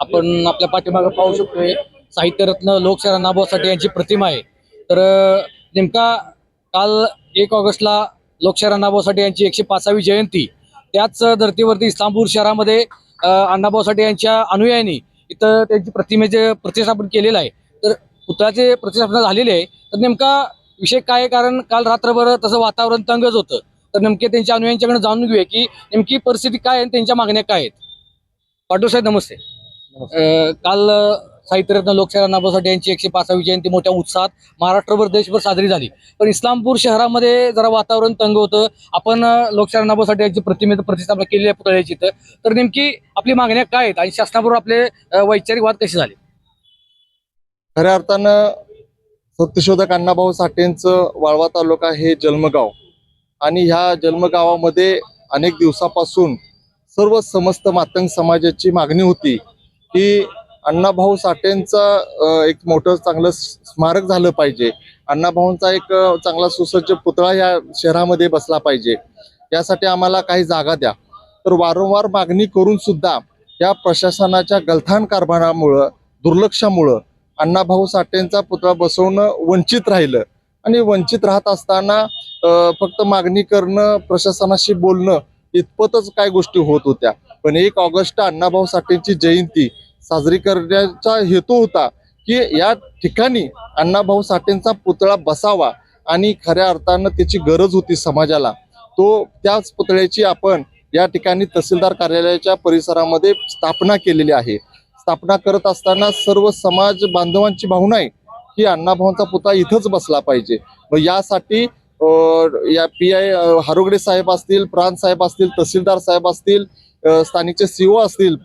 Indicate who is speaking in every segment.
Speaker 1: आपण आपल्या पाठीमागे पाहू शकतोय साहित्यरत्न लोकशाही नाभाव साठे यांची प्रतिमा आहे. तर नेमका काल एक ऑगस्टला लोकशाही नाभाऊ साठे यांची एकशे पाचावी जयंती त्याच धर्तीवरती इस्लामपूर शहरामध्ये अण्णाभाऊ साठे यांच्या अनुयायांनी इथं त्यांची प्रतिमेचे प्रतिष्ठापन केलेलं आहे. तर पुतळ्याचे प्रतिष्ठापना झालेले आहे. तर नेमका विषय काय आहे? कारण काल रात्रभर तसं वातावरण तंगच होतं. तर नेमके त्यांच्या अनुयायांच्याकडे जाणून घेऊया की नेमकी परिस्थिती काय आहे त्यांच्या मागण्या काय आहेत. पाटू साहेब नमस्ते. अं, काल अं, साहित्यरत्न लोकशाही नाभासाठी यांची एकशे पाचवी जयंती मोठ्या उत्साहात महाराष्ट्रभर देशभर साजरी झाली. पण इस्लामपूर शहरामध्ये जरा वातावरण तंग होतं. आपण लोकशाहीर लोकशाही यांची प्रतिमे प्रतिष्ठापना केली आहे पुतळ्याची इथं. तर नेमकी आपली मागण्या काय आहेत आणि शासनाबरोबर आपले वैचारिक वाद कसे झाले?
Speaker 2: खऱ्या अर्थानं सत्यशोधक अण्णाभाऊ साठेंचं वाळवा तालुका हे जन्मगाव. आणि ह्या जन्मगावामध्ये अनेक दिवसापासून सर्व समस्त मातंग समाजाची मागणी होती. की अण्णाभाऊ साठेंचा एक मोठं चांगलं स्मारक झालं पाहिजे. अण्णाभाऊंचा एक चांगला सुसज्ज पुतळा या शहरामध्ये बसला पाहिजे. यासाठी आम्हाला काही जागा द्या. तर वारंवार मागणी करून सुद्धा या प्रशासनाच्या गलथान कारभारामुळं दुर्लक्षामुळं अण्णाभाऊ साठेंचा पुतळा बसवणं वंचित राहिलं. आणि वंचित राहत असताना फक्त मागणी करणं प्रशासनाशी बोलणं इतपतच काय गोष्टी होत होत्या. पण एक ऑगस्ट अण्णाभाऊ साठेंची जयंती साजरी करण्याचा हेतू होता की या ठिकाणी अण्णाभाऊ साठेंचा पुतळा बसावा आणि खऱ्या अर्थानं त्याची गरज होती समाजाला. तो त्याच पुतळ्याची आपण या ठिकाणी तहसीलदार कार्यालयाच्या परिसरामध्ये स्थापना केलेली आहे. स्थापना करत असताना सर्व समाज बांधवांची भावना आहे की अण्णाभाऊंचा पुतळा इथंच बसला पाहिजे. मग यासाठी या पी आय हारोगडे साहेब असतील प्रांत साहेब असतील तहसीलदार साहेब असतील स्थानिकचे सीओ असतील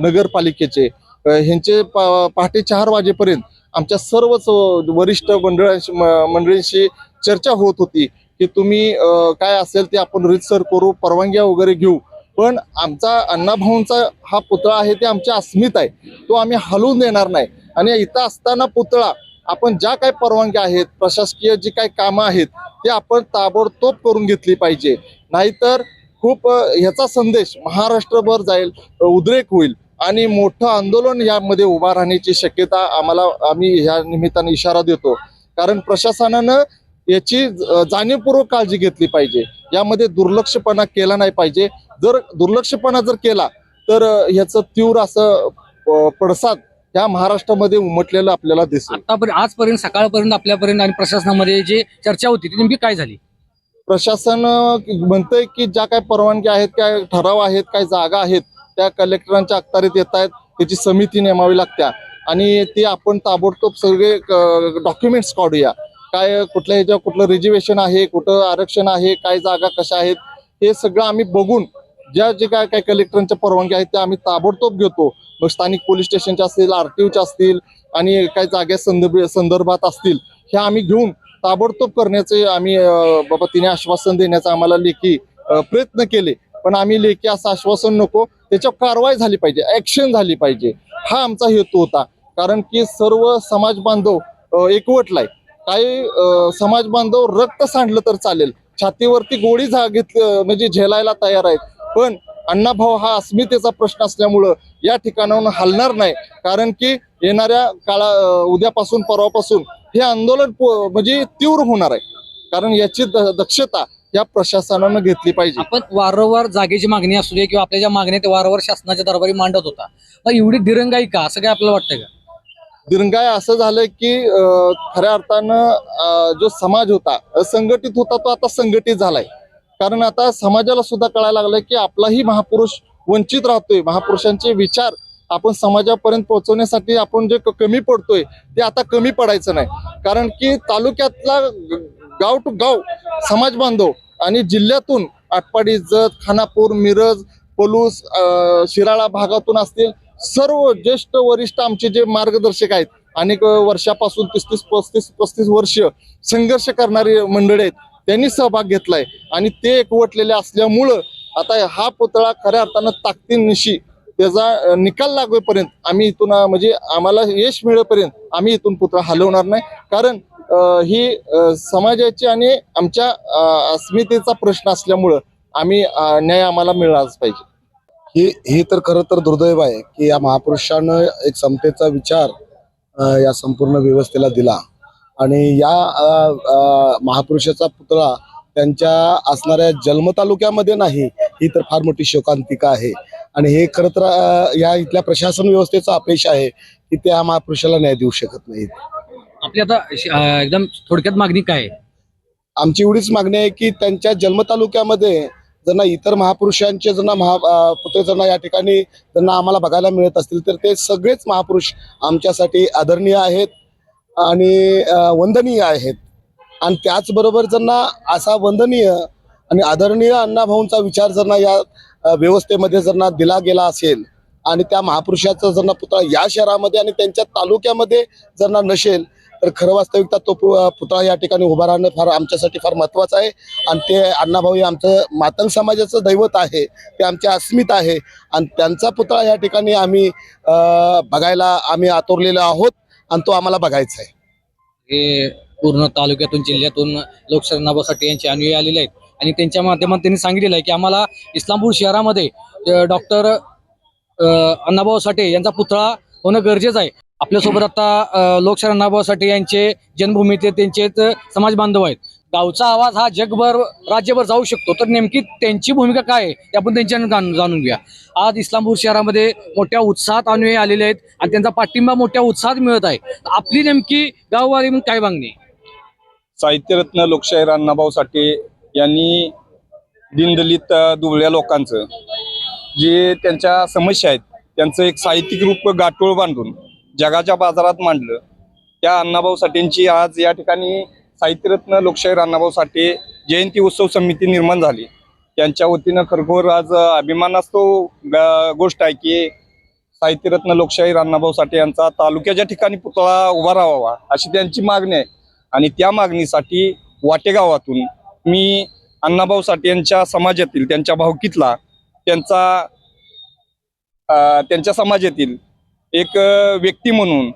Speaker 2: नगरपालिकेचे ह्यांचे पहाटे चार वाजेपर्यंत आमच्या सर्वच वरिष्ठ मंडळांशी मंडळींशी चर्चा होत होती की तुम्ही काय असेल ते आपण रितसर करू परवानग्या वगैरे घेऊ. पण आमचा अण्णाभाऊंचा हा पुतळा आहे ते आमच्या अस्मित आहे तो आम्ही हलवून देणार नाही. आणि इथं असताना पुतळा आपण ज्या काही परवानग्या आहेत प्रशासकीय जी काही कामं आहेत ते आपण ताबडतोब करून घेतली पाहिजे. नाहीतर खूप ह्याचा संदेश महाराष्ट्रभर जाईल उद्रेक होईल आणि मोठं आंदोलन यामध्ये उभा राहण्याची शक्यता आम्हाला आम्ही ह्या निमित्ताने इशारा देतो. कारण प्रशासनानं याची जाणीवपूर्वक काळजी घेतली पाहिजे. यामध्ये दुर्लक्षपणा केला नाही पाहिजे. जर दुर्लक्षपणा जर केला तर ह्याचं तीव्र असं पडसाद ह्या महाराष्ट्रामध्ये उमटलेलं आपल्याला दिसेल.
Speaker 1: आतापर्यंत आजपर्यंत सकाळपर्यंत आपल्यापर्यंत आणि प्रशासनामध्ये जी चर्चा होती ती नेमकी काय झाली?
Speaker 2: प्रशासन म्हणतंय की ज्या काही परवानग्या आहेत काय ठराव आहेत काय जागा आहेत त्या कलेक्टरांच्या अखत्यारीत येत आहेत त्याची समिती नेमावी लागत्या. आणि ते आपण ताबडतोब सगळे डॉक्युमेंट्स काढूया. काय कुठल्या ह्याच्या कुठलं रिझर्वेशन आहे कुठं आरक्षण आहे काय जागा कशा आहेत हे सगळं आम्ही बघून ज्या जे काय काय कलेक्टरांच्या परवानग्या आहेत त्या आम्ही ताबडतोब घेतो. मग स्थानिक पोलीस स्टेशनच्या असतील आरटीओच्या असतील आणि काही जागे संदर्भ संदर्भात असतील ह्या आम्ही घेऊन ताबडतोब करण्याचे आम्ही अं, बाबा तिने आश्वासन देण्याचा आम्हाला लेखी प्रयत्न केले. पण आम्ही लेखी असं आश्वासन नको त्याच्यावर कारवाई झाली पाहिजे ऍक्शन झाली पाहिजे. हा आमचा हेतू होता. कारण की सर्व समाज बांधव एकवटलाय. काही समाज बांधव रक्त सांडलं तर चालेल. छातीवरती गोळी झा घेत म्हणजे झेलायला तयार आहेत. पण अण्णाभाऊ हा अस्मितेचा प्रश्न असल्यामुळं या ठिकाणाहून हलणार नाही. कारण की येणाऱ्या काळा उद्यापासून परवापासून हे आंदोलन म्हणजे तीव्र होणार आहे. कारण याची दक्षता या प्रशासनानं घेतली पाहिजे.
Speaker 1: आपण वारंवार जागेची मागणी असू दे किंवा आपल्या ज्या मागण्या त्या वारंवार शासनाच्या दरबारी मांडत होता. मग एवढी दिरंगाई का? असं काय आपल्याला वाटतंय का?
Speaker 2: दिरंगाय असं झालं की खऱ्या अर्थानं जो समाज होता असंघटित होता तो आता संघटित झालाय. कारण आता समाजाला सुद्धा कळायला लागलंय की आपलाही महापुरुष वंचित राहतोय. महापुरुषांचे विचार आपण समाजापर्यंत पोहोचवण्यासाठी आपण जे कमी पडतोय ते आता कमी पडायचं नाही. कारण की तालुक्यातला गाव टू गाव समाज बांधव आणि जिल्ह्यातून आटपाडी जत खानापूर मिरज पलूस अं, शिराळा भागातून असतील सर्व ज्येष्ठ वरिष्ठ आमचे जे मार्गदर्शक आहेत अनेक वर्षापासून तीस तीस पस्तीस पस्तीस वर्ष संघर्ष करणारी मंडळी आहेत. त्यांनी सहभाग घेतलाय. आणि ते एकवटलेले असल्यामुळं आता हा पुतळा खऱ्या अर्थानं ताकदीनिशी त्याचा निकाल लागेपर्यंत आम्ही इथून म्हणजे आम्हाला यश मिळेपर्यंत आम्ही इथून पुतळा हलवणार नाही. कारण ही समाजाची आणि आमच्या अस्मितेचा प्रश्न असल्यामुळं आम्ही न्याय आम्हाला मिळालाच पाहिजे.
Speaker 3: हे हे तर खरं तर दुर्दैव आहे की या महापुरुषानं एक समतेचा विचार या संपूर्ण व्यवस्थेला दिला. आणि या महापुरुषाचा पुतळा त्यांच्या असणाऱ्या जन्म तालुक्यामध्ये नाही ही तर फार मोठी शोकांतिका आहे. आणि हे खरं तर या इथल्या प्रशासन व्यवस्थेचा अपेक्षा आहे की त्या महापुरुषाला न्याय देऊ शकत नाहीत.
Speaker 1: आपली आता एकदम थोडक्यात मागणी काय? आहे
Speaker 3: आमची एवढीच मागणी आहे की त्यांच्या जन्म तालुक्यामध्ये ज्यांना इतर महापुरुषांचे ज्यांना महा पुतळे ज्यांना या ठिकाणी ज्यांना आम्हाला बघायला मिळत असतील तर ते सगळेच महापुरुष आमच्यासाठी आदरणीय आहेत. आणि वंदनीय आहेत. आणि त्याचबरोबर ज्यांना असा वंदनीय आणि आदरणीय अण्णाभाऊंचा विचार ज्यांना या व्यवस्थेमध्ये ज्यांना दिला गेला असेल आणि त्या महापुरुषाचा ज्यांना पुतळा या शहरामध्ये आणि त्यांच्या तालुक्यामध्ये ज्यांना नसेल तर खरं वास्तविकता तो पु- पुतळा या ठिकाणी उभा राहणं फार आमच्यासाठी फार महत्वाचं आहे. आणि ते अण्णाभाऊ हे आमचं मातंग समाजाचं दैवत आहे. ते आमचे अस्मित आहे. आणि त्यांचा पुतळा या ठिकाणी आम्ही बघायला आम्ही आतोरलेलो आहोत. आणि तो आम्हाला बघायचा आहे.
Speaker 1: हे पूर्ण तालुक्यातून जिल्ह्यातून लोकशाही यांचे अनुयायी आलेले आहेत. आणि त्यांच्या माध्यमात त्यांनी सांगितलेलं आहे की आम्हाला इस्लामपूर शहरामध्ये डॉक्टर अण्णाभाऊ साठे यांचा पुतळा होणं गरजेचं आहे. आपल्यासोबत आता लोकशाही अण्णाभाऊ साठे यांचे जन्मभूमीतले त्यांचेच समाज बांधव आहेत. गावचा आवाज हा जगभर राज्यभर जाऊ शकतो. तर नेमकी त्यांची भूमिका काय आहे ते आपण त्यांच्या जाणून घ्या आज इस्लामपूर शहरामध्ये मोठ्या उत्साहात अनुयायी आलेले आहेत आणि त्यांचा पाठिंबा मोठ्या उत्साहात मिळत आहे. आपली नेमकी गाववारी म्हणून काय मागणी
Speaker 4: साहित्यरत्न लोकशाहीर अण्णाभाऊ साठे यांनी दिनदलित दुबळ्या लोकांचं जे त्यांच्या समस्या आहेत त्यांचं एक साहित्यिक रूप गाठोळ बांधून जगाच्या बाजारात मांडलं. त्या अण्णाभाऊ साठेंची आज या ठिकाणी साहित्यरत्न लोकशाहीर अण्णाभाऊ साठे जयंती उत्सव समिती निर्माण झाली. त्यांच्या वतीनं खरखोर आज अभिमानास्तव गोष्ट आहे की साहित्यरत्न लोकशाहीर अण्णाभाऊ साठे यांचा तालुक्याच्या ठिकाणी पुतळा उभा राहावा अशी त्यांची मागणी आहे. आणि त्या मागणीसाठी वाटेगावातून मी अण्णाभाऊ साठे यांच्या समाजातील त्यांच्या भावकीतला त्यांचा त्यांच्या समाजातील एक व्यक्ती म्हणून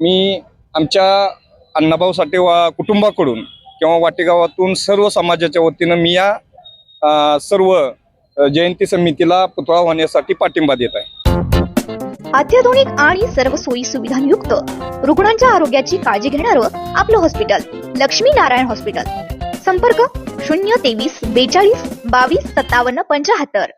Speaker 4: मी आमच्या अण्णाभाऊ साठे वा कुटुंबाकडून किंवा वाटेगावातून सर्व समाजाच्या वतीनं मी या सर्व जयंती समितीला पुतळा होण्यासाठी पाठिंबा देत आहे.
Speaker 5: अत्याधुनिक आणि सर्व सोयी सुविधांयुक्त रुग्णांच्या आरोग्याची काळजी घेणारं आपलं हॉस्पिटल लक्ष्मी नारायण हॉस्पिटल. संपर्क शून्य तेवीस बेचाळीस बावीस सत्तावन्न पंचाहत्तर.